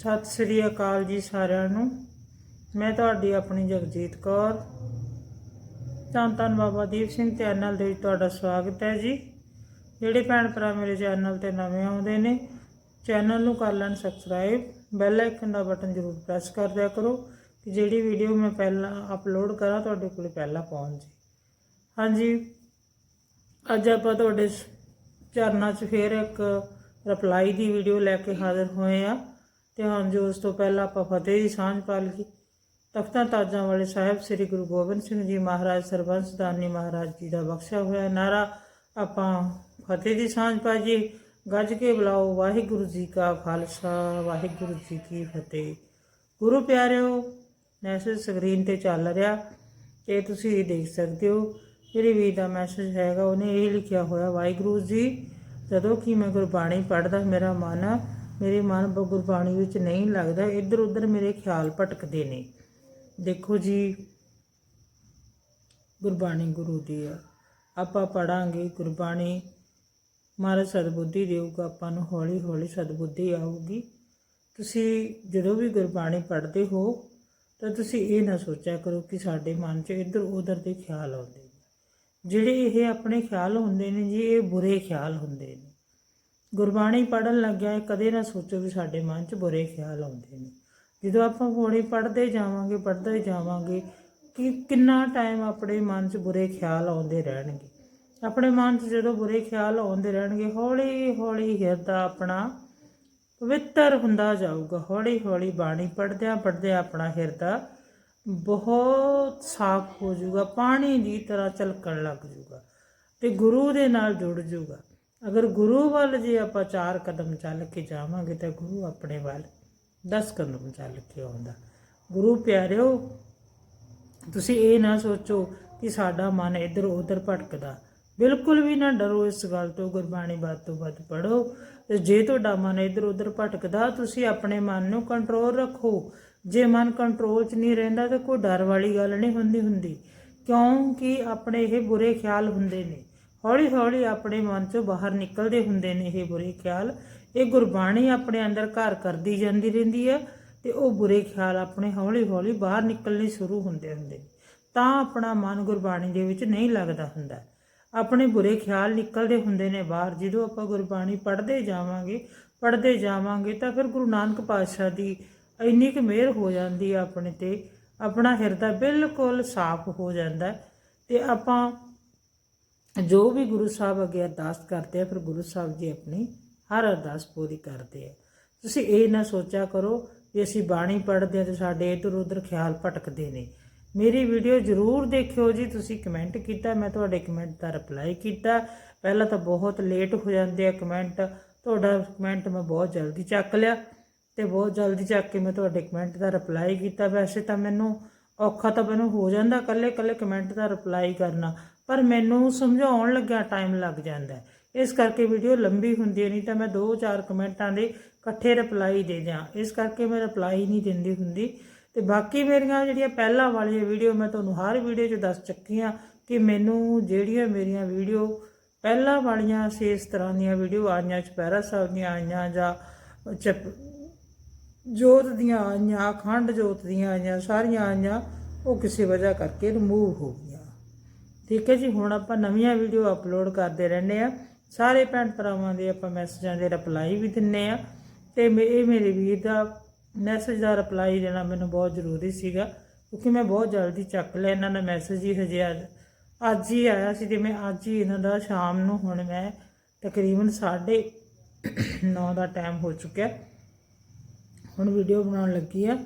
ਸਤਿ ਸ੍ਰੀ ਅਕਾਲ ਜੀ ਸਾਰਿਆਂ ਨੂੰ। ਮੈਂ ਤੁਹਾਡੀ ਆਪਣੀ ਜਗਜੀਤ ਕੌਰ। ਧੰਨ ਧੰਨ ਬਾਬਾ ਦੀਪ ਸਿੰਘ ਚੈਨਲ ਦੇ ਵਿੱਚ ਤੁਹਾਡਾ ਸਵਾਗਤ ਹੈ ਜੀ। ਜਿਹੜੇ ਭੈਣ ਭਰਾ ਮੇਰੇ ਚੈਨਲ ਤੇ ਨਵੇਂ ਆਉਂਦੇ ਨੇ, ਚੈਨਲ ਨੂੰ ਕਰ ਲੈਣ ਸਬਸਕ੍ਰਾਈਬ, ਬੈਲ ਆਈਕਨ ਦਾ ਬਟਨ ਜ਼ਰੂਰ ਪ੍ਰੈਸ ਕਰ ਦਿਆ ਕਰੋ ਕਿ ਜਿਹੜੀ ਵੀਡੀਓ ਮੈਂ ਪਹਿਲਾਂ ਅਪਲੋਡ ਕਰਾਂ, ਤੁਹਾਡੇ ਕੋਲ ਪਹਿਲਾਂ ਪਹੁੰਚ ਜੇ। ਹਾਂਜੀ, ਅੱਜ ਆਪਾਂ ਤੁਹਾਡੇ ਸ- ਚਰਨਾਂ 'ਚ ਫੇਰ ਇੱਕ ਰਿਪਲਾਈ ਦੀ ਵੀਡੀਓ ਲੈ ਕੇ ਹਾਜ਼ਰ ਹੋਏ ਆ ਤੇ ਹੁਣ ਜੋ ਉਸ ਤੋਂ ਪਹਿਲਾਂ ਆਪਾਂ ਫਤਿਹ ਦੀ ਸਾਂਝ ਪਾ ਲਈ। ਤਖਤਾਂ ਤਾਜਾਂ ਵਾਲੇ ਸਾਹਿਬ ਸ੍ਰੀ ਗੁਰੂ ਗੋਬਿੰਦ ਸਿੰਘ ਜੀ ਮਹਾਰਾਜ ਸਰਬੰਸ ਦਾਨੀ ਮਹਾਰਾਜ ਜੀ ਦਾ ਬਖਸ਼ਿਆ ਹੋਇਆ ਨਾਰਾ ਆਪਾਂ ਫਤਿਹ ਦੀ ਸਾਂਝ ਪਾਜੀ ਗੱਜ ਕੇ ਬੁਲਾਓ, ਵਾਹਿਗੁਰੂ ਜੀ ਕਾ ਖਾਲਸਾ, ਵਾਹਿਗੁਰੂ ਜੀ ਕੀ ਫਤਿਹ। ਗੁਰੂ ਪਿਆਰਿਓ ਮੈਸੇਜ ਸਕਰੀਨ ਤੇ ਚੱਲ ਰਿਹਾ। ਤੇ ਤੁਸੀਂ ਦੇਖ ਸਕਦੇ ਹੋ, ਜਿਹੜੀ ਵੀਰ ਦਾ ਮੈਸੇਜ ਹੈਗਾ, ਉਹਨੇ ਇਹ ਲਿਖਿਆ ਹੋਇਆ, ਵਾਹਿਗੁਰੂ ਜੀ, ਜਦੋਂ ਕਿ ਮੈਂ ਗੁਰਬਾਣੀ ਪੜ੍ਹਦਾ, ਮੇਰਾ ਮਨ ਮੇਰੇ ਮਨ ਬ- ਗੁਰਬਾਣੀ ਵਿੱਚ ਨਹੀਂ ਲੱਗਦਾ ਇੱਧਰ ਉੱਧਰ ਮੇਰੇ ਖਿਆਲ ਭਟਕਦੇ ਨੇ। ਦੇਖੋ ਜੀ, ਗੁਰਬਾਣੀ ਗੁਰੂ ਦੀ ਆ। ਆਪਾਂ ਪੜਾਂਗੇ ਗੁਰਬਾਣੀ। ਮਹਾਰਾਜ ਸਤਬੁੱਧੀ ਦੇਊਗਾ ਆਪਾਂ ਨੂੰ ਹੌਲੀ ਹੌਲੀ ਸਤਬੁੱਧੀ ਆਊਗੀ। ਤੁਸੀਂ ਜਦੋਂ ਵੀ ਗੁਰਬਾਣੀ ਪੜ੍ਹਦੇ ਹੋ, ਤਾਂ ਤੁਸੀਂ ਇਹ ਨਾ ਸੋਚਿਆ ਕਰੋ ਕਿ ਸਾਡੇ ਮਨ 'ਚ ਇੱਧਰ ਉੱਧਰ ਦੇ ਖਿਆਲ ਆਉਂਦੇ ਨੇ। ਜਿਹੜੇ ਇਹ ਆਪਣੇ ਖਿਆਲ ਹੁੰਦੇ ਨੇ ਜੀ, ਇਹ ਬੁਰੇ ਖਿਆਲ ਹੁੰਦੇ ਨੇ। ਗੁਰਬਾਣੀ ਪੜਨ ਲੱਗਿਆ ਇਹ ਕਦੇ ਨਾ ਸੋਚੋ ਵੀ ਸਾਡੇ ਮਨ 'ਚ ਬੁਰੇ ਖਿਆਲ ਆਉਂਦੇ ਨੇ। ਜਦੋਂ ਆਪਾਂ ਹੌਲੀ ਪੜ੍ਹਦੇ ਜਾਵਾਂਗੇ ਪੜ੍ਹਦੇ ਜਾਵਾਂਗੇ, ਕਿ ਕਿੰਨਾ ਟਾਈਮ ਆਪਣੇ ਮਨ 'ਚ ਬੁਰੇ ਖਿਆਲ ਆਉਂਦੇ ਰਹਿਣਗੇ। ਆਪਣੇ ਮਨ 'ਚ ਜਦੋਂ ਬੁਰੇ ਖਿਆਲ ਆਉਂਦੇ ਰਹਿਣਗੇ ਹੌਲੀ ਹੌਲੀ ਹਿਰਦਾ ਆਪਣਾ ਪਵਿੱਤਰ ਹੁੰਦਾ ਜਾਊਗਾ। ਹੌਲੀ ਹੌਲੀ ਬਾਣੀ ਪੜ੍ਹਦਿਆਂ ਪੜ੍ਹਦਿਆਂ ਆਪਣਾ ਹਿਰਦਾ ਬਹੁਤ ਸਾਫ਼ ਹੋ ਜਾਊਗਾ, ਪਾਣੀ ਦੀ ਤਰ੍ਹਾਂ ਚਲਕਣ ਲੱਗ ਜਾਊਗਾ ਤੇ ਗੁਰੂ ਦੇ ਨਾਲ ਜੁੜ ਜਾਊਗਾ। ਅਗਰ ਗੁਰੂ ਵੱਲ ਜੇ ਆਪਾਂ ਚਾਰ ਕਦਮ ਚੱਲ ਕੇ ਜਾਵਾਂਗੇ ਤਾਂ ਗੁਰੂ ਆਪਣੇ ਵੱਲ 10 ਕਦਮ ਚੱਲ ਕੇ ਆਉਂਦਾ। ਗੁਰੂ ਪਿਆਰਿਓ, ਤੁਸੀਂ ਇਹ ਨਾ ਸੋਚੋ ਕਿ ਸਾਡਾ ਮਨ ਇੱਧਰ ਉੱਧਰ ਭਟਕਦਾ। ਬਿਲਕੁਲ ਵੀ ਨਾ ਡਰੋ ਇਸ ਗੱਲ ਤੋਂ, ਗੁਰਬਾਣੀ ਬਾਤ ਤੋਂ ਵੱਧ ਪੜੋ ਤੇ ਜੇ ਤੁਹਾਡਾ ਮਨ ਇੱਧਰ ਉੱਧਰ ਭਟਕਦਾ, ਤੁਸੀਂ ਆਪਣੇ ਮਨ ਨੂੰ ਕੰਟਰੋਲ ਰੱਖੋ। ਜੇ ਮਨ ਕੰਟਰੋਲ 'ਚ ਨਹੀਂ ਰਹਿੰਦਾ ਤਾਂ ਕੋਈ ਡਰ ਵਾਲੀ ਗੱਲ ਨਹੀਂ ਹੁੰਦੀ ਹੁੰਦੀ। ਕਿਉਂਕਿ ਆਪਣੇ ਇਹ ਬੁਰੇ ਖਿਆਲ ਹੁੰਦੇ ਨੇ। ਹੌਲੀ ਹੌਲੀ ਆਪਣੇ ਮਨ 'ਚੋਂ ਬਾਹਰ ਨਿਕਲਦੇ ਹੁੰਦੇ ਨੇ ਇਹ ਬੁਰੇ ਖਿਆਲ। ਇਹ ਗੁਰਬਾਣੀ ਆਪਣੇ ਅੰਦਰ ਘਰ ਕਰਦੀ ਜਾਂਦੀ ਰਹਿੰਦੀ ਹੈ ਤੇ ਉਹ ਬੁਰੇ ਖਿਆਲ ਆਪਣੇ ਹੌਲੀ ਹੌਲੀ ਬਾਹਰ ਨਿਕਲਣੇ ਸ਼ੁਰੂ ਹੁੰਦੇ ਹੁੰਦੇ। ਨੇ। ਤਾਂ ਆਪਣਾ ਮਨ ਗੁਰਬਾਣੀ ਦੇ ਵਿੱਚ ਨਹੀਂ ਲੱਗਦਾ ਹੁੰਦਾ। ਆਪਣੇ ਬੁਰੇ ਖਿਆਲ ਨਿਕਲਦੇ ਹੁੰਦੇ ਨੇ ਬਾਹਰ। ਜਦੋਂ ਆਪਾਂ ਗੁਰਬਾਣੀ ਪੜ੍ਹਦੇ ਜਾਵਾਂਗੇ ਪੜ੍ਹਦੇ ਜਾਵਾਂਗੇ ਤਾਂ ਫਿਰ ਗੁਰੂ ਨਾਨਕ ਪਾਤਸ਼ਾਹ ਦੀ ਇੰਨੀ ਕੁ ਮਿਹਰ ਹੋ ਜਾਂਦੀ ਹੈ ਆਪਣੇ ਤੇ। ਆਪਣਾ ਹਿਰਦਾ ਬਿਲਕੁਲ ਸਾਫ਼ ਹੋ ਜਾਂਦਾ ਹੈ ਤੇ ਆਪਾਂ ਜੋ ਵੀ ਗੁਰੂ ਸਾਹਿਬ ਅੱਗੇ ਅਰਦਾਸ ਕਰਦੇ ਆ, ਫਿਰ ਗੁਰੂ ਸਾਹਿਬ ਜੀ ਆਪਣੀ ਹਰ ਅਰਦਾਸ ਪੂਰੀ ਕਰਦੇ ਆ। ਤੁਸੀਂ ਇਹ ਨਾ ਸੋਚਿਆ ਕਰੋ ਵੀ ਅਸੀਂ ਬਾਣੀ ਪੜ੍ਹਦੇ ਆ ਤੇ ਸਾਡੇ ਇਧਰ ਉਧਰ ਖਿਆਲ ਭਟਕਦੇ ਨੇ। ਮੇਰੀ ਵੀਡੀਓ ਜ਼ਰੂਰ ਦੇਖਿਓ ਜੀ, ਤੁਸੀਂ ਕਮੈਂਟ ਕੀਤਾ, ਮੈਂ ਤੁਹਾਡੇ ਕਮੈਂਟ ਦਾ ਰਿਪਲਾਈ ਕੀਤਾ। ਪਹਿਲਾਂ ਤਾਂ ਬਹੁਤ ਲੇਟ ਹੋ ਜਾਂਦੇ ਆ ਕਮੈਂਟ, ਤੁਹਾਡਾ ਕਮੈਂਟ ਮੈਂ ਬਹੁਤ ਜਲਦੀ ਚੱਕ ਲਿਆ ਤੇ ਬਹੁਤ ਜਲਦੀ ਚੱਕ ਕੇ ਮੈਂ ਤੁਹਾਡੇ ਕਮੈਂਟ ਦਾ ਰਿਪਲਾਈ ਕੀਤਾ। ਵੈਸੇ ਤਾਂ ਮੈਨੂੰ ਔਖਾ ਤਾਂ ਮੈਨੂੰ ਹੋ ਜਾਂਦਾ ਕੱਲੇ ਕੱਲੇ ਕਮੈਂਟ ਦਾ ਰਿਪਲਾਈ ਕਰਨਾ। ਪਰ ਮੈਨੂੰ ਸਮਝਾਉਣ ਲੱਗਿਆ ਟਾਈਮ ਲੱਗ ਜਾਂਦਾ ਹੈ। ਇਸ ਕਰਕੇ ਵੀਡੀਓ ਲੰਬੀ ਹੁੰਦੀ ਨਹੀਂ ਤਾਂ ਮੈਂ ਦੋ ਚਾਰ ਕਮੈਂਟਾਂ ਦੇ ਇਕੱਠੇ ਰਿਪਲਾਈ ਦੇ ਦਿਆਂ। ਇਸ ਕਰਕੇ ਮੈਂ ਰਿਪਲਾਈ ਨਹੀਂ ਦਿੰਦੀ ਹੁੰਦੀ। ਤੇ ਬਾਕੀ ਮੇਰੀਆਂ ਜਿਹੜੀਆਂ ਪਹਿਲਾਂ ਵਾਲੀਆਂ ਵੀਡੀਓ ਮੈਂ ਤੁਹਾਨੂੰ ਹਰ ਵੀਡੀਓ 'ਚ ਦੱਸ ਚੁੱਕੀ ਹਾਂ ਕਿ ਮੈਨੂੰ ਜਿਹੜੀਆਂ ਮੇਰੀਆਂ ਵੀਡੀਓ ਪਹਿਲਾਂ ਵਾਲੀਆਂ ਸੀ, ਇਸ ਤਰ੍ਹਾਂ ਦੀਆਂ ਵੀਡੀਓ ਆਈਆਂ, ਚੁਪਹਿਰਾ ਸਾਹਿਬ ਦੀਆਂ ਆਈਆਂ ਜਾਂ ਚਪ ਜੋਤ ਦੀਆਂ ਆਈਆਂ ਖੰਡ ਜੋਤ ਦੀਆਂ ਆਈਆਂ, ਸਾਰੀਆਂ ਆਈਆਂ, ਉਹ ਕਿਸੇ ਵਜ੍ਹਾ ਕਰਕੇ ਰਿਮੂਵ ਹੋ ਗਈਆਂ। ਠੀਕ ਹੈ ਜੀ, ਹੁਣ ਆਪਾਂ ਨਵੀਆਂ ਵੀਡੀਓ ਅਪਲੋਡ ਕਰਦੇ ਰਹਿੰਦੇ ਆ ਸਾਰੇ ਭੈਣ ਭਰਾਵਾਂ ਦੇ ਆਪਾਂ ਮੈਸੇਜਾਂ ਦੇ ਰਿਪਲਾਈ ਵੀ ਦਿੰਨੇ ਆ ਤੇ ਮੇ- ਇਹ ਮੇਰੇ ਵੀਰ ਦਾ ਮੈਸੇਜ ਦਾ ਰਿਪਲਾਈ ਦੇਣਾ ਮੈਨੂੰ ਬਹੁਤ ਜ਼ਰੂਰੀ ਸੀਗਾ, ਕਿਉਂਕਿ ਮੈਂ ਬਹੁਤ ਜਲਦੀ ਚੱਕ ਲਿਆ ਇਹਨਾਂ ਦਾ ਮੈਸੇਜ ਹੀ ਹਜੇ ਅੱਜ ਅੱਜ ਹੀ ਆਇਆ ਸੀ ਤੇ ਮੈਂ ਅੱਜ ਹੀ ਇਹਨਾਂ ਦਾ ਸ਼ਾਮ ਨੂੰ ਹੁਣ ਮੈਂ ਤਕਰੀਬਨ 9:30 ਦਾ ਟਾਈਮ ਹੋ ਚੁੱਕਿਆ। ਹੁਣ ਵੀਡੀਓ ਬਣਾਉਣ ਲੱਗੀ ਆ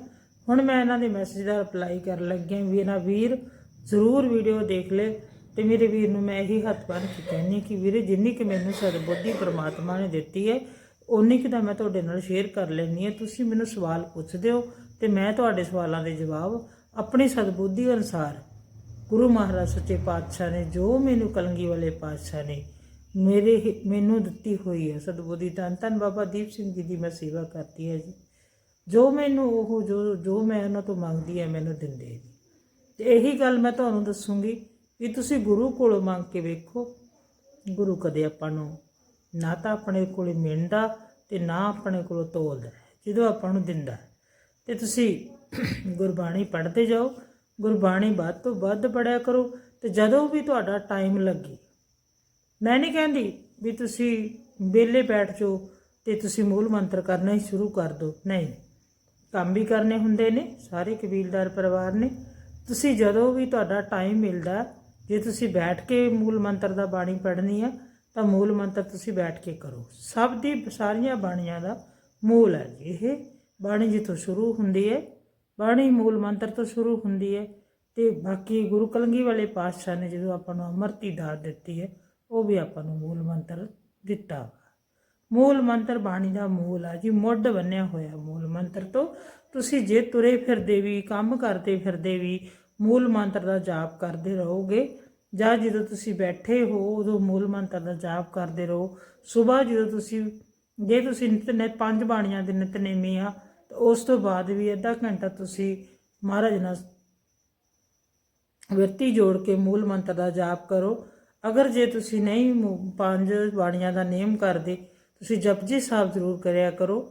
ਹੁਣ ਮੈਂ ਇਹਨਾਂ ਦੇ ਮੈਸੇਜ ਦਾ ਰਿਪਲਾਈ ਕਰਨ ਲੱਗੀ ਹਾਂ ਵੀ ਇਹਨਾਂ ਵੀਰ ਜ਼ਰੂਰ ਵੀਡੀਓ ਦੇਖ ਲੈ ਤੇ ਮੇਰੇ ਵੀਰ ਨੂੰ ਮੈਂ ਇਹੀ ਹੱਥ ਬੰਨ੍ਹ ਕੇ ਕਹਿੰਦੀ ਕਿ ਵੀਰੇ ਜਿੰਨੀ ਕਿ ਮੈਨੂੰ ਸਦਬੁੱਧੀ ਪ੍ਰਮਾਤਮਾ ਨੇ ਦਿੱਤੀ ਹੈ ਉਨੀ ਕਿ ਤਾਂ ਮੈਂ ਤੁਹਾਡੇ ਨਾਲ ਸ਼ੇਅਰ ਕਰ ਲੈਣੀ ਹੈ। ਤੁਸੀਂ ਮੈਨੂੰ ਸਵਾਲ ਪੁੱਛਦੇ ਹੋ ਤੇ ਮੈਂ ਤੁਹਾਡੇ ਸਵਾਲਾਂ ਦੇ ਜਵਾਬ ਆਪਣੀ ਸਦਬੁੱਧੀ ਅਨੁਸਾਰ ਗੁਰੂ ਮਹਾਰਾਜ ਸੱਚੇ ਪਾਤਸ਼ਾਹ ਨੇ, ਜੋ ਮੈਨੂੰ ਕਲੰਗੀ ਵਾਲੇ ਪਾਤਸ਼ਾਹ ਨੇ ਮੇਰੇ ਮੈਨੂੰ ਦਿੱਤੀ ਹੋਈ ਹੈ ਸਦਬੁੱਧੀ ਧੰਨ ਧੰਨ ਬਾਬਾ ਦੀਪ ਸਿੰਘ ਜੀ ਦੀ ਮੈਂ ਸੇਵਾ ਕਰਦੀ ਹੈ ਜੀ। ਜੋ ਮੈਨੂੰ ਉਹ ਜੋ ਜੋ ਮੈਂ ਉਹਨਾਂ ਤੋਂ ਮੰਗਦੀ ਹੈ, ਮੈਨੂੰ ਦਿੰਦੇ ਜੀ। ਤੇ ਇਹੀ ਗੱਲ ਮੈਂ ਤੁਹਾਨੂੰ ਦੱਸੂਗੀ ਵੀ ਤੁਸੀਂ ਗੁਰੂ ਕੋਲੋਂ ਮੰਗ ਕੇ ਵੇਖੋ। ਗੁਰੂ ਕਦੇ ਆਪਾਂ ਨੂੰ ਨਾ ਤਾਂ ਆਪਣੇ ਕੋਲੇ ਮਿਲਦਾ ਤੇ ਨਾ ਆਪਣੇ ਕੋਲੋਂ ਤੋਲਦਾ, ਜਦੋਂ ਆਪਾਂ ਨੂੰ ਦਿੰਦਾ। ਹੈ। ਤੇ ਤੁਸੀਂ ਗੁਰਬਾਣੀ ਪੜ੍ਹਦੇ ਜਾਓ। ਗੁਰਬਾਣੀ ਵੱਧ ਤੋਂ ਵੱਧ ਪੜਿਆ ਕਰੋ ਤੇ ਜਦੋਂ ਵੀ ਤੁਹਾਡਾ ਟਾਈਮ ਲੱਗੇ। ਮੈਂ ਨਹੀਂ ਕਹਿੰਦੀ ਵੀ ਤੁਸੀਂ ਵਿਹਲੇ ਬੈਠ ਜਾਓ ਤੇ ਤੁਸੀਂ ਮੂਲ ਮੰਤਰ ਕਰਨਾ ਹੀ ਸ਼ੁਰੂ ਕਰ ਦਿਓ। ਨਹੀਂ, ਕੰਮ ਵੀ ਕਰਨੇ ਹੁੰਦੇ ਨੇ, ਸਾਰੇ ਕਬੀਲਦਾਰ ਪਰਿਵਾਰ ਨੇ। ਤੁਸੀਂ ਜਦੋਂ ਵੀ ਤੁਹਾਡਾ ਟਾਈਮ ਮਿਲਦਾ ਜੇ ਤੁਸੀਂ ਬੈਠ ਕੇ ਮੂਲ ਮੰਤਰ ਦਾ ਬਾਣੀ ਪੜ੍ਹਨੀ ਹੈ ਤਾਂ ਮੂਲ ਮੰਤਰ ਤੁਸੀਂ ਬੈਠ ਕੇ ਕਰੋ। ਸਭ ਦੀ ਸਾਰੀਆਂ ਬਾਣੀਆਂ ਦਾ ਮੂਲ ਹੈ ਜੀ। ਇਹ ਬਾਣੀ ਜਿੱਥੋਂ ਸ਼ੁਰੂ ਹੁੰਦੀ ਹੈ। ਬਾਣੀ ਮੂਲ ਮੰਤਰ ਤੋਂ ਸ਼ੁਰੂ ਹੁੰਦੀ ਹੈ ਤੇ ਬਾਕੀ ਗੁਰੂ ਕਲੰਗੀ ਵਾਲੇ ਪਾਤਸ਼ਾਹ ਨੇ ਜਦੋਂ ਆਪਾਂ ਨੂੰ ਅੰਮ੍ਰਿਤੀ ਦਾਤ ਦਿੱਤੀ ਹੈ, ਉਹ ਵੀ ਆਪਾਂ ਨੂੰ ਮੂਲ ਮੰਤਰ ਦਿੱਤਾ ਵਾ। ਮੂਲ ਮੰਤਰ ਬਾਣੀ ਦਾ ਮੂਲ ਆ ਜੀ। ਮੁੱਢ ਬੰਨਿਆ ਹੋਇਆ ਮੂਲ ਮੰਤਰ ਤੋਂ ਤੁਸੀਂ ਜੇ ਤੁਰੇ ਫਿਰਦੇ ਵੀ, ਕੰਮ ਕਰਦੇ ਫਿਰਦੇ ਵੀ ਮੂਲ ਮੰਤਰ ਦਾ ਜਾਪ ਕਰਦੇ ਰਹੋਗੇ। ਜਾਂ ਜਦੋਂ ਤੁਸੀਂ ਬੈਠੇ ਹੋ, ਉਦੋਂ ਮੂਲ ਮੰਤਰ ਦਾ ਜਾਪ ਕਰਦੇ ਰਹੋ। ਸਵੇਰ ਜਦੋਂ ਤੁਸੀਂ, ਜੇ ਤੁਸੀਂ ਨਿਤਨੇ ਪੰਜ ਬਾਣੀਆਂ ਦੇ ਨਿਤਨੇਮੀ ਆ, ਤਾਂ ਉਸ ਤੋਂ ਬਾਅਦ ਵੀ ਅੱਧਾ ਘੰਟਾ ਤੁਸੀਂ ਮਹਾਰਾਜ ਨਾਲ ਵਿਰਤੀ ਜੋੜ ਕੇ ਮੂਲ ਮੰਤਰ ਦਾ ਜਾਪ ਕਰੋ। ਅਗਰ ਜੇ ਤੁਸੀਂ ਨਹੀਂ ਪੰਜ ਬਾਣੀਆਂ ਦਾ ਨੇਮ ਕਰਦੇ, ਤੁਸੀਂ ਜਪਜੀ ਸਾਹਿਬ ਜ਼ਰੂਰ ਕਰਿਆ ਕਰੋ।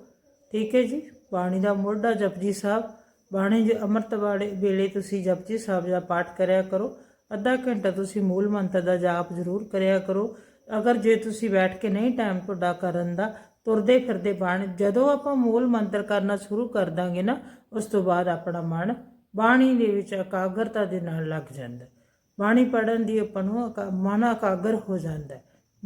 ਠੀਕ ਹੈ ਜੀ? ਬਾਣੀ ਦਾ ਮੋਢਾ ਜਪਜੀ ਸਾਹਿਬ। ਬਾਣੀ ਦੇ ਅੰਮ੍ਰਿਤ ਵਾਲੇ ਵੇਲੇ ਤੁਸੀਂ ਜਪਜੀ ਸਾਹਿਬ ਦਾ ਪਾਠ ਕਰਿਆ ਕਰੋ। ਅੱਧਾ ਘੰਟਾ ਤੁਸੀਂ ਮੂਲ ਮੰਤਰ ਦਾ ਜਾਪ ਜ਼ਰੂਰ ਕਰਿਆ ਕਰੋ। ਅਗਰ ਜੇ ਤੁਸੀਂ ਬੈਠ ਕੇ ਨਹੀਂ ਟਾਈਮ ਤੁਹਾਡਾ ਕਰਨ ਦਾ, ਤੁਰਦੇ ਫਿਰਦੇ ਬਾਣੀ, ਜਦੋਂ ਆਪਾਂ ਮੂਲ ਮੰਤਰ ਕਰਨਾ ਸ਼ੁਰੂ ਕਰ ਦਾਂਗੇ ਨਾ, ਉਸ ਤੋਂ ਬਾਅਦ ਆਪਣਾ ਮਨ ਬਾਣੀ ਦੇ ਵਿੱਚ ਇਕਾਗਰਤਾ ਦੇ ਨਾਲ ਲੱਗ ਜਾਂਦਾ। ਬਾਣੀ ਪੜਨ ਦੀ ਆਪਾਂ ਨੂੰ ਇਕਾ- ਮਨ ਇਕਾਗਰ ਹੋ ਜਾਂਦਾ।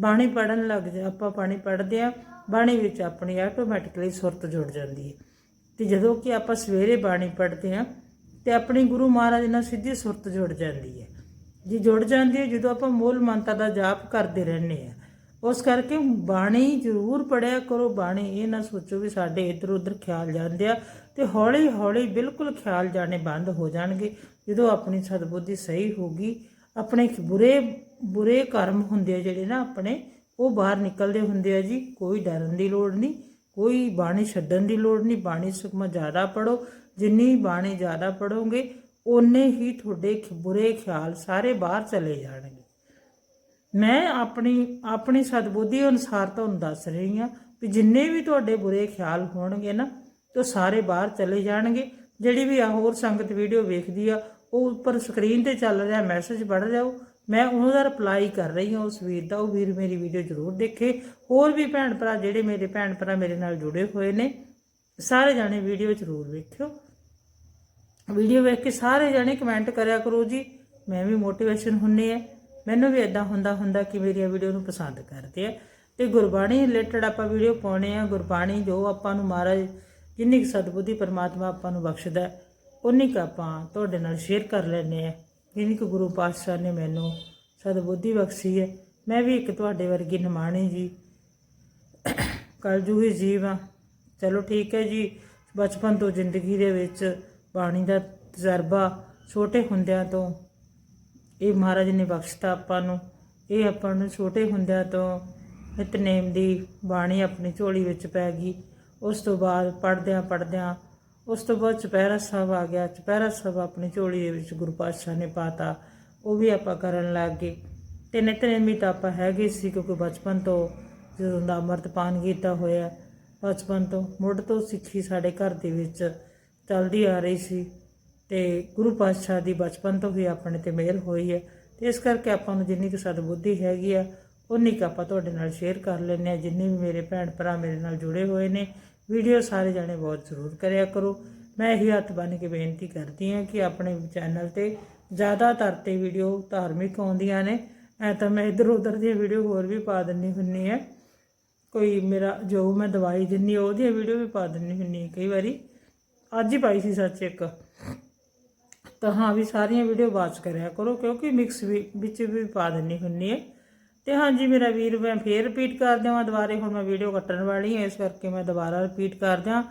ਬਾਣੀ ਪੜਨ ਲੱਗ ਜਾ, ਆਪਾਂ ਬਾਣੀ ਪੜਦੇ ਆ ਬਾਣੀ ਵਿੱਚ ਆਪਣੀ ਆਟੋਮੈਟਿਕਲੀ ਸੁਰਤ ਜੁੜ ਜਾਂਦੀ ਹੈ। ਤੇ ਜਦੋਂ ਕਿ ਆਪਾਂ ਸਵੇਰੇ ਬਾਣੀ ਪੜ੍ਹਦੇ ਹਾਂ, ਤੇ ਆਪਣੀ ਗੁਰੂ ਮਹਾਰਾਜ ਨਾਲ ਸਿੱਧੀ ਸੁਰਤ ਜੁੜ ਜਾਂਦੀ ਹੈ। ਜੀ ਜੁੜ ਜਾਂਦੀ ਹੈ, ਜਦੋਂ ਆਪਾਂ ਮੂਲ ਮੰਤਰ ਦਾ ਜਾਪ ਕਰਦੇ ਰਹਿੰਦੇ ਆ ਉਸ ਕਰਕੇ ਬਾਣੀ ਜ਼ਰੂਰ ਪੜਿਆ ਕਰੋ, ਬਾਣੀ ਇਹ ਨਾ ਸੋਚੋ ਵੀ ਸਾਡੇ ਇੱਧਰ ਉੱਧਰ ਖਿਆਲ ਜਾਂਦੇ ਆ, ਤੇ ਹੌਲੀ ਹੌਲੀ ਬਿਲਕੁਲ ਖਿਆਲ ਜਾਣੇ ਬੰਦ ਹੋ ਜਾਣਗੇ। ਜਦੋਂ ਆਪਣੀ ਸਦਬੁੱਧੀ ਸਹੀ ਹੋਗੀ ਆਪਣੇ ਬੁਰੇ ਬੁਰੇ ਕਰਮ ਹੁੰਦੇ ਆ ਜਿਹੜੇ ਨਾ ਆਪਣੇ, ਉਹ ਬਾਹਰ ਨਿਕਲਦੇ ਹੁੰਦੇ ਆ ਜੀ, ਕੋਈ ਡਰਨ ਦੀ ਲੋੜ ਨਹੀਂ। ਕੋਈ ਬਾਣੀ ਛੱਡਣ ਦੀ ਲੋੜ ਨਹੀਂ, ਬਾਣੀ ਸੁਖਮਾ ਜ਼ਿਆਦਾ ਪੜੋ ਜਿੰਨੀ ਬਾਣੀ ਜ਼ਿਆਦਾ ਪੜੋਗੇ ਓਨੇ ਹੀ ਤੁਹਾਡੇ ਬੁਰੇ ਖਿਆਲ ਸਾਰੇ ਬਾਹਰ ਚਲੇ ਜਾਣਗੇ। ਮੈਂ ਆਪਣੀ ਆਪਣੀ ਸਦਬੁੱਧੀ ਅਨੁਸਾਰ ਤੁਹਾਨੂੰ ਦੱਸ ਰਹੀ ਹਾਂ ਵੀ ਜਿੰਨੇ ਵੀ ਤੁਹਾਡੇ ਬੁਰੇ ਖਿਆਲ ਹੋਣਗੇ ਨਾ ਤੇ ਉਹ ਸਾਰੇ ਬਾਹਰ ਚਲੇ ਜਾਣਗੇ। ਜਿਹੜੀ ਵੀ ਆ ਹੋਰ ਸੰਗਤ ਵੀਡੀਓ ਵੇਖਦੀ ਆ, ਉਹ ਉੱਪਰ ਸਕਰੀਨ ਤੇ ਚੱਲ ਰਿਹਾ ਮੈਸੇਜ ਪੜ੍ਹ ਜਾਓ ਮੈਂ ਉਹਨਾਂ ਦਾ ਰਿਪਲਾਈ ਕਰ ਰਹੀ ਹਾਂ ਉਸ ਵੀਰ ਦਾ, ਉਹ ਵੀਰ ਮੇਰੀ ਵੀਡੀਓ ਜ਼ਰੂਰ ਦੇਖੇ। ਹੋਰ ਵੀ ਭੈਣ ਭਰਾ ਜਿਹੜੇ ਮੇਰੇ ਭੈਣ ਭਰਾ ਮੇਰੇ ਨਾਲ ਜੁੜੇ ਹੋਏ ਨੇ, ਸਾਰੇ ਜਾਣੇ ਵੀਡੀਓ ਜ਼ਰੂਰ ਵੇਖਿਓ। ਵੀਡੀਓ ਵੇਖ ਕੇ ਸਾਰੇ ਜਾਣੇ ਕਮੈਂਟ ਕਰਿਆ ਕਰੋ ਜੀ। ਮੈਂ ਵੀ ਮੋਟੀਵੇਸ਼ਨ ਹੁੰਨੀ ਹੈ ਮੈਨੂੰ ਵੀ ਇਦਾਂ ਹੁੰਦਾ ਹੁੰਦਾ ਕਿ ਮੇਰੀਆਂ ਵੀਡੀਓ ਨੂੰ ਪਸੰਦ ਕਰਦੇ ਆ। ਤੇ ਗੁਰਬਾਣੀ ਰਿਲੇਟਡ ਆਪਾਂ ਵੀਡੀਓ ਪਾਉਣੇ ਆ। ਗੁਰਬਾਣੀ ਜੋ ਆਪਾਂ ਨੂੰ ਮਹਾਰਾਜ ਜਿੰਨੀ ਕੁ ਸਤਿਬੁੱਧੀ ਪਰਮਾਤਮਾ ਆਪਾਂ ਨੂੰ ਬਖਸ਼ਦਾ ਉਨੀ ਕੁ ਆਪਾਂ ਤੁਹਾਡੇ ਨਾਲ ਸ਼ੇਅਰ ਕਰ ਲੈਨੇ ਆ। ਜਿੰਨੀ ਕਿ ਗੁਰੂ ਪਾਤਸ਼ਾਹ ਨੇ ਮੈਨੂੰ ਸਦਬੁੱਧੀ ਬਖਸ਼ੀ ਹੈ, ਮੈਂ ਵੀ ਇੱਕ ਤੁਹਾਡੇ ਵਰਗੀ ਨਿਮਾਣੀ ਜੀ। ਕਲਯੁਗੀ ਜੀਵ ਆ ਚਲੋ ਠੀਕ ਹੈ ਜੀ, ਬਚਪਨ ਤੋਂ ਜ਼ਿੰਦਗੀ ਦੇ ਵਿੱਚ ਬਾਣੀ ਦਾ ਤਜਰਬਾ ਛੋਟੇ ਹੁੰਦਿਆਂ ਤੋਂ, ਇਹ ਮਹਾਰਾਜ ਨੇ ਬਖਸ਼ਤਾ ਆਪਾਂ ਨੂੰ। ਇਹ ਆਪਾਂ ਨੂੰ ਛੋਟੇ ਹੁੰਦਿਆਂ ਤੋਂ ਨਿਤਨੇਮ ਦੀ ਬਾਣੀ ਆਪਣੀ ਝੋਲੀ ਵਿੱਚ ਪੈ ਗਈ। ਉਸ ਤੋਂ ਬਾਅਦ ਪੜਦਿਆਂ ਪੜਦਿਆਂ ਉਸ ਤੋਂ ਬਾਅਦ ਚੁਪਹਿਰਾ ਸਾਹਿਬ ਆ ਗਿਆ। ਚੁਪਹਿਰਾ ਸਾਹਿਬ ਆਪਣੀ ਝੋਲੀ ਦੇ ਵਿੱਚ ਗੁਰੂ ਪਾਤਸ਼ਾਹ ਨੇ ਪਾਤਾ। ਉਹ ਵੀ ਆਪਾਂ ਕਰਨ ਲੱਗ ਗਏ। ਤੇ ਨਿਤਨੇਮੀ ਤਾਂ ਆਪਾਂ ਹੈਗੇ ਸੀ ਕਿਉਂਕਿ ਬਚਪਨ ਤੋਂ ਜਦੋਂ ਦਾ ਅੰਮ੍ਰਿਤਪਾਨ ਕੀਤਾ ਹੋਇਆ ਬਚਪਨ ਤੋਂ, ਮੁੱਢ ਤੋਂ ਸਿੱਖੀ ਸਾਡੇ ਘਰ ਦੇ ਵਿੱਚ ਚੱਲਦੀ ਆ ਰਹੀ ਸੀ ਤੇ ਗੁਰੂ ਪਾਤਸ਼ਾਹ ਦੀ ਬਚਪਨ ਤੋਂ ਹੀ ਆਪਣੇ ਤੇ ਮਿਹਰ ਹੋਈ ਹੈ। ਤੇ ਇਸ ਕਰਕੇ ਆਪਾਂ ਨੂੰ ਜਿੰਨੀ ਕੁ ਸਦਬੁੱਧੀ ਹੈਗੀ ਆ ਉਨੀ ਕੁ ਆਪਾਂ ਤੁਹਾਡੇ ਨਾਲ ਸ਼ੇਅਰ ਕਰ ਲੈਂਦੇ ਆ ਜਿੰਨੇ ਵੀ ਮੇਰੇ ਭੈਣ ਭਰਾ ਮੇਰੇ ਨਾਲ ਜੁੜੇ ਹੋਏ ਨੇ ਵੀਡੀਓ ਸਾਰੇ ਜਾਣੇ ਬਹੁਤ ਜ਼ਰੂਰ ਕਰਿਆ ਕਰੋ। ਮੈਂ ਇਹੀ ਹੱਥ ਬੰਨ੍ਹ ਕੇ ਬੇਨਤੀ ਕਰਦੀ ਹਾਂ ਕਿ ਆਪਣੇ ਚੈਨਲ ਤੇ ਜ਼ਿਆਦਾਤਰ ਤੇ ਵੀਡੀਓ ਧਾਰਮਿਕ ਆਉਂਦੀਆਂ ਨੇ। ਐ ਤਾਂ ਮੈਂ ਇੱਧਰ ਉੱਧਰ ਦੀਆਂ ਵੀਡੀਓ ਹੋਰ ਵੀ ਪਾ ਦਿੰਨੀ ਹੁੰਨੀ ਹੈ। ਕੋਈ ਮੇਰਾ, ਜੋ ਮੈਂ ਦਵਾਈ ਦਿੰਨੀ ਉਹਦੀ ਵੀਡੀਓ ਵੀ ਪਾ ਦਿੰਨੀ ਹੁੰਨੀ ਕਈ ਵਾਰੀ। ਅੱਜ ਹੀ ਪਾਈ ਸੀ ਸੱਚ ਇੱਕ। ਤਾਂ ਹਾਂ ਵੀ ਸਾਰੀਆਂ ਵੀਡੀਓ ਵਾਚ ਕਰਿਆ ਕਰੋ, ਕਿਉਂਕਿ ਮਿਕਸ ਵੀ ਵਿੱਚ ਵੀ ਪਾ ਦਿੰਨੀ ਹੁੰਨੀ ਹੈ। ਤੇ ਹਾਂਜੀ ਮੇਰਾ ਵੀਰ, ਮੈਂ ਫੇਰ ਰਿਪੀਟ ਕਰ ਦੇਵਾਂ ਦੁਬਾਰੇ, ਹੁਣ ਮੈਂ ਵੀਡੀਓ ਕੱਟਣ ਵਾਲੀ ਹਾਂ, ਇਸ ਕਰਕੇ ਮੈਂ ਦੁਬਾਰਾ ਰਿਪੀਟ ਕਰ ਦਿਆਂ।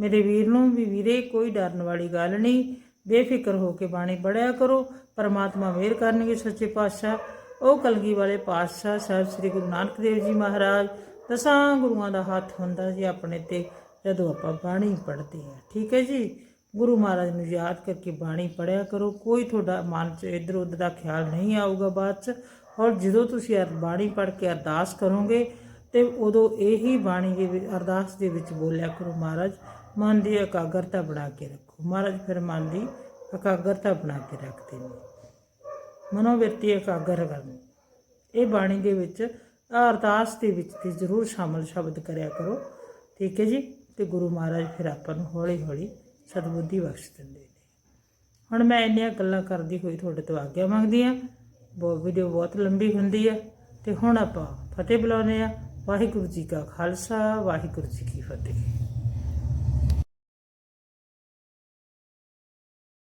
ਮੇਰੇ ਵੀਰ ਨੂੰ ਵੀ ਵੀਰੇ, ਕੋਈ ਡਰਨ ਵਾਲੀ ਗੱਲ ਨਹੀਂ। ਬੇਫਿਕਰ ਹੋ ਕੇ ਬਾਣੀ ਪੜਿਆ ਕਰੋ। ਪਰਮਾਤਮਾ ਮਿਹਰ ਕਰਨਗੇ ਸੱਚੇ ਪਾਤਸ਼ਾਹ। ਉਹ ਕਲਗੀ ਵਾਲੇ ਪਾਤਸ਼ਾਹ ਸਾਹਿਬ ਸ੍ਰੀ ਗੁਰੂ ਨਾਨਕ ਦੇਵ ਜੀ ਮਹਾਰਾਜ। ਦਸਾਂ ਗੁਰੂਆਂ ਦਾ ਹੱਥ ਹੁੰਦਾ ਜੀ ਆਪਣੇ ਤੇ, ਜਦੋਂ ਆਪਾਂ ਬਾਣੀ ਪੜ੍ਹਦੇ ਆ ਠੀਕ ਹੈ ਜੀ? ਗੁਰੂ ਮਹਾਰਾਜ ਨੂੰ ਯਾਦ ਕਰਕੇ ਬਾਣੀ ਪੜਿਆ ਕਰੋ। ਕੋਈ ਤੁਹਾਡਾ ਮਨ 'ਚ ਇੱਧਰ ਉੱਧਰ ਦਾ ਖਿਆਲ ਨਹੀਂ ਆਊਗਾ ਬਾਅਦ 'ਚ। ਔਰ ਜਦੋਂ ਤੁਸੀਂ ਅਰ- ਬਾਣੀ ਪੜ੍ਹ ਕੇ ਅਰਦਾਸ ਕਰੋਗੇ, ਤੇ ਉਦੋਂ ਇਹੀ ਬਾਣੀ ਦੇ ਅਰਦਾਸ ਦੇ ਵਿੱਚ ਬੋਲਿਆ ਕਰੋ ਮਹਾਰਾਜ, ਮਨ ਦੀ ਇਕਾਗਰਤਾ ਬਣਾ ਕੇ ਰੱਖੋ। ਮਹਾਰਾਜ ਫਿਰ ਮਨ ਦੀ ਇਕਾਗਰਤਾ ਬਣਾ ਕੇ ਰੱਖਦੇ ਨੇ। ਮਨੋਵਿਰਤੀ ਇਕਾਗਰ ਕਰਨ। ਇਹ ਬਾਣੀ ਦੇ ਵਿੱਚ ਅਰਦਾਸ ਦੇ ਵਿੱਚ ਤੇ ਜ਼ਰੂਰ ਸ਼ਾਮਲ ਸ਼ਬਦ ਕਰਿਆ ਕਰੋ। ਠੀਕ ਹੈ ਜੀ? ਤੇ ਗੁਰੂ ਮਹਾਰਾਜ ਫਿਰ ਆਪਾਂ ਨੂੰ ਹੌਲੀ ਹੌਲੀ ਸਤਬੁੱਧੀ ਬਖਸ਼ ਦਿੰਦੇ ਨੇ। ਹੁਣ ਮੈਂ ਇੰਨੀਆਂ ਗੱਲਾਂ ਕਰਦੀ ਹੋਈ ਤੁਹਾਡੇ ਤੋਂ ਆਗਿਆ ਮੰਗਦੀ ਆ ਬਹੁਤ ਵੀਡੀਓ ਬਹੁਤ ਲੰਬੀ ਹੁੰਦੀ ਹੈ। ਤੇ ਹੁਣ ਆਪਾਂ ਫਤਿਹ ਬੁਲਾਉਂਦੇ ਆ ਵਾਹਿਗੁਰੂ ਜੀ ਕਾ ਖਾਲਸਾ, ਵਾਹਿਗੁਰੂ ਜੀ ਕੀ ਫਤਿਹ।